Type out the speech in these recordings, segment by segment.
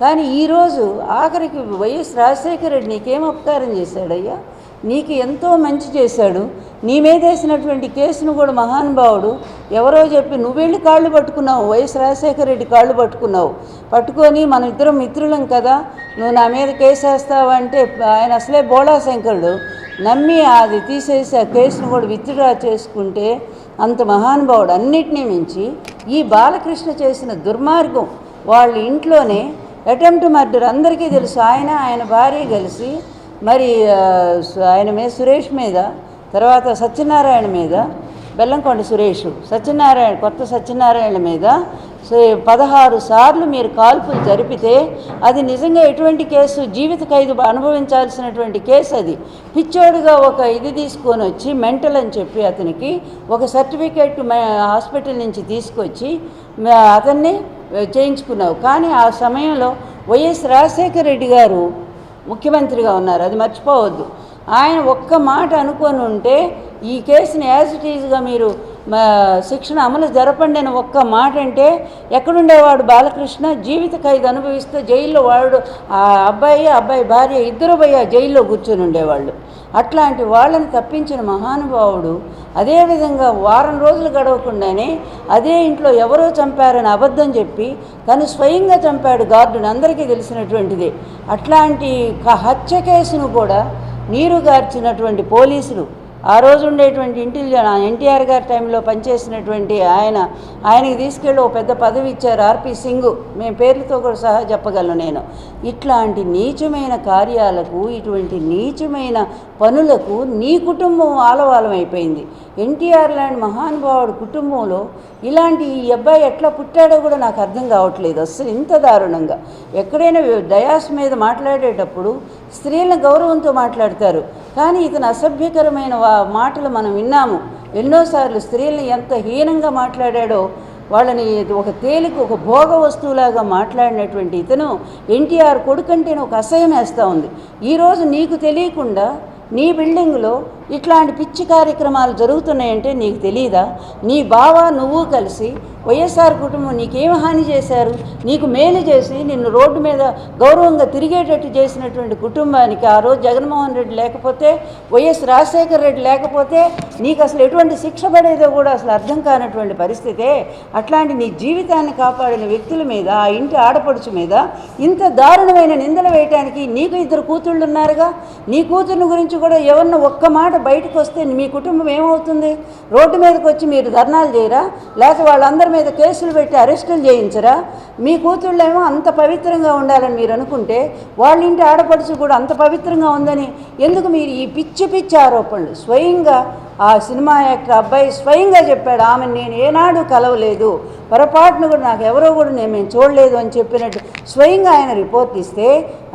కానీ ఈరోజు ఆఖరికి వైఎస్ రాజశేఖర రెడ్డి నీకేం ఉపకారం చేశాడయ్యా? నీకు ఎంతో మంచి చేశాడు. నీ మీద వేసినటువంటి కేసును కూడా మహానుభావుడు ఎవరో చెప్పి నువ్వెళ్ళి కాళ్ళు పట్టుకున్నావు వైఎస్ రాజశేఖర రెడ్డి కాళ్ళు పట్టుకున్నావు. పట్టుకొని మన ఇద్దరం మిత్రులం కదా. నువ్వు నా మీద కేసు వేస్తావు? అంటే ఆయన అసలే బోళా శంకరుడు. నమ్మి అది తీసేసి ఆ కేసును కూడా విత్డ్రా చేసుకుంటే అంత మహానుభావుడు అన్నిటినీ మించి ఈ బాలకృష్ణ చేసిన దుర్మార్గం వాళ్ళ ఇంట్లోనే అటెంప్ట్ మర్డర్ అందరికీ తెలుసు. ఆయన ఆయన భార్య కలిసి మరి ఆయన మీద సురేష్ మీద తర్వాత సత్యనారాయణ మీద బెల్లంకొండ సురేష్ సత్యనారాయణ కొత్త సత్యనారాయణ మీద పదహారు సార్లు మీరు కాల్పులు జరిపితే అది నిజంగా ఎటువంటి కేసు? జీవిత ఖైదు అనుభవించాల్సినటువంటి కేసు అది. పిచ్చోడుగా ఒక ఇది తీసుకొని వచ్చి మెంటల్ అని చెప్పి అతనికి ఒక సర్టిఫికేట్ హాస్పిటల్ నుంచి తీసుకొచ్చి అతన్ని చేయించుకున్నావు. కానీ ఆ సమయంలో వైఎస్ రాజశేఖర రెడ్డి గారు ముఖ్యమంత్రిగా ఉన్నారు. అది మర్చిపోవద్దు. ఆయన ఒక్క మాట అనుకొని ఉంటే ఈ కేసుని యాజ్ ఇట్ ఈజ్గా మీరు శిక్షణ అమలు జరపండి అని ఒక్క మాట అంటే ఎక్కడుండేవాడు బాలకృష్ణ జీవిత ఖైదు అనుభవిస్తూ జైల్లో వాడు ఆ అబ్బాయి అబ్బాయి భార్య ఇద్దరు పోయి ఆ జైల్లో కూర్చొని ఉండేవాళ్ళు. అట్లాంటి వాళ్ళని తప్పించిన మహానుభావుడు అదేవిధంగా వారం రోజులు గడవకుండానే అదే ఇంట్లో ఎవరో చంపారని అబద్ధం చెప్పి తను స్వయంగా చంపాడు గార్డుని అందరికీ తెలిసినటువంటిదే. అట్లాంటి హత్య కేసును కూడా నీరు గార్చినటువంటి పోలీసులు ఆ రోజు ఉండేటువంటి ఇంటెలిజెన్స్ ఎన్టీఆర్ గారి టైంలో పనిచేసినటువంటి ఆయన ఆయనకి తీసుకెళ్ళి ఒక పెద్ద పదవి ఇచ్చారు ఆర్పి సింగ్. మేము పేర్లతో కూడా సహా చెప్పగలను నేను. ఇట్లాంటి నీచమైన కార్యాలకు ఇటువంటి నీచమైన పనులకు నీ కుటుంబం ఆలవాలం అయిపోయింది. ఎన్టీఆర్ లాంటి మహానుభావుడు కుటుంబంలో ఇలాంటి ఈ అబ్బాయి ఎట్లా పుట్టాడో కూడా నాకు అర్థం కావట్లేదు అస్సలు ఇంత దారుణంగా. ఎక్కడైనా డయాస్ మీద మాట్లాడేటప్పుడు స్త్రీల గౌరవంతో మాట్లాడతారు. కానీ ఇతను అసభ్యకరమైన మాటలు మనం విన్నాము. ఎన్నోసార్లు స్త్రీలను ఎంత హీనంగా మాట్లాడాడో వాళ్ళని ఒక తేలిక ఒక భోగ వస్తువులాగా మాట్లాడినటువంటి ఇతను ఎన్టీఆర్ కొడుకంటేనే ఒక అసహ్యం వేస్తూ ఉంది. ఈరోజు నీకు తెలియకుండా నీ బిల్డింగ్లో ఇట్లాంటి పిచ్చి కార్యక్రమాలు జరుగుతున్నాయంటే నీకు తెలియదా నీ బావ నువ్వు కలిసి వైఎస్ఆర్ కుటుంబం నీకేమి హాని చేశారు? నీకు మేలు చేసి నిన్ను రోడ్డు మీద గౌరవంగా తిరిగేటట్టు చేసినటువంటి కుటుంబానికి ఆ రోజు జగన్మోహన్ రెడ్డి లేకపోతే వైఎస్ రాజశేఖర రెడ్డి లేకపోతే నీకు అసలు ఎటువంటి శిక్ష పడేదో కూడా అసలు అర్థం కానటువంటి పరిస్థితే అట్లాంటి నీ జీవితాన్ని కాపాడిన వ్యక్తుల మీద ఆ ఇంటి ఆడపడుచు మీద ఇంత దారుణమైన నిందలు వేయటానికి నీకు ఇద్దరు కూతుళ్ళు ఉన్నారుగా? నీ కూతుర్ని గురించి కూడా ఎవరిన ఒక్క మాట బయటకు వస్తే మీ కుటుంబం ఏమవుతుంది? రోడ్డు మీదకి వచ్చి మీరు ధర్నాలు చేయరా? లేకపోతే వాళ్ళందరి మీద కేసులు పెట్టి అరెస్టులు చేయించరా? మీ కూతుళ్ళేమో అంత పవిత్రంగా ఉండాలని మీరు అనుకుంటే వాళ్ళ ఇంటి ఆడపడుచు కూడా అంత పవిత్రంగా ఉందని ఎందుకు మీరు ఈ పిచ్చి పిచ్చి ఆరోపణలు? స్వయంగా ఆ సినిమా యాక్టర్ అబ్బాయి స్వయంగా చెప్పాడు ఆమె నేను ఏనాడు కలవలేదు. పొరపాటును కూడా నాకు ఎవరో కూడా నేను మేము చూడలేదు అని చెప్పినట్టు స్వయంగా ఆయన రిపోర్ట్ ఇస్తే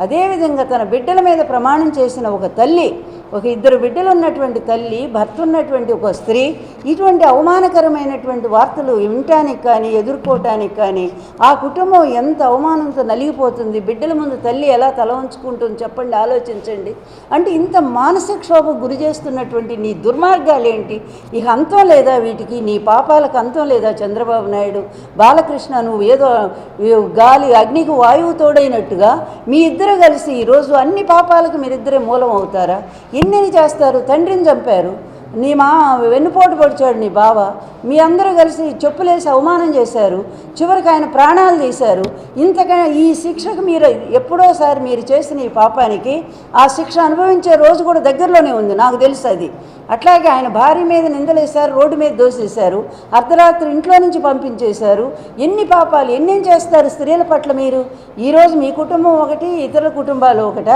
అదేవిధంగా తన బిడ్డల మీద ప్రమాణం చేసిన ఒక తల్లి ఒక ఇద్దరు బిడ్డలు ఉన్నటువంటి తల్లి భర్త ఉన్నటువంటి ఒక స్త్రీ ఇటువంటి అవమానకరమైనటువంటి వార్తలు వినటానికి కానీ ఎదుర్కోవటానికి కానీ ఆ కుటుంబం ఎంత అవమానంతో నలిగిపోతుంది బిడ్డల ముందు తల్లి ఎలా తల ఉంచుకుంటుంది చెప్పండి ఆలోచించండి. అంటే ఇంత మానసిక క్షోభ గురి చేస్తున్నటువంటి నీ దుర్మార్గాలు ఏంటి? ఇక అంతం లేదా వీటికి? నీ పాపాలకు అంతం లేదా చంద్రబాబు నాయుడు? బాలకృష్ణ నువ్వు ఏదో గాలి అగ్నికి వాయువు తోడైనట్టుగా మీ ఇద్దరు కలిసి ఈరోజు అన్ని పాపాలకు మీరిద్దరే మూలం అవుతారా? ఇన్నిని చేస్తారు తండ్రిని చంపారు. నీ మా వెన్నుపోటు పొడిచాడు నీ బావ. మీ అందరూ కలిసి చెప్పులేసి అవమానం చేశారు. చివరికి ఆయన ప్రాణాలు తీశారు. ఇంతకైనా ఈ శిక్షకు మీరు ఎప్పుడోసారి మీరు చేసిన ఈ పాపానికి ఆ శిక్ష అనుభవించే రోజు కూడా దగ్గరలోనే ఉంది నాకు తెలుసు అది. అట్లాగే ఆయన భార్య మీద నిందలేశారు రోడ్డు మీద దోసేశారు అర్ధరాత్రి ఇంట్లో నుంచి పంపించేశారు. ఎన్ని పాపాలు ఎన్నేం చేస్తారు స్త్రీల పట్ల మీరు? ఈరోజు మీ కుటుంబం ఒకటి ఇతరుల కుటుంబాలు ఒకట?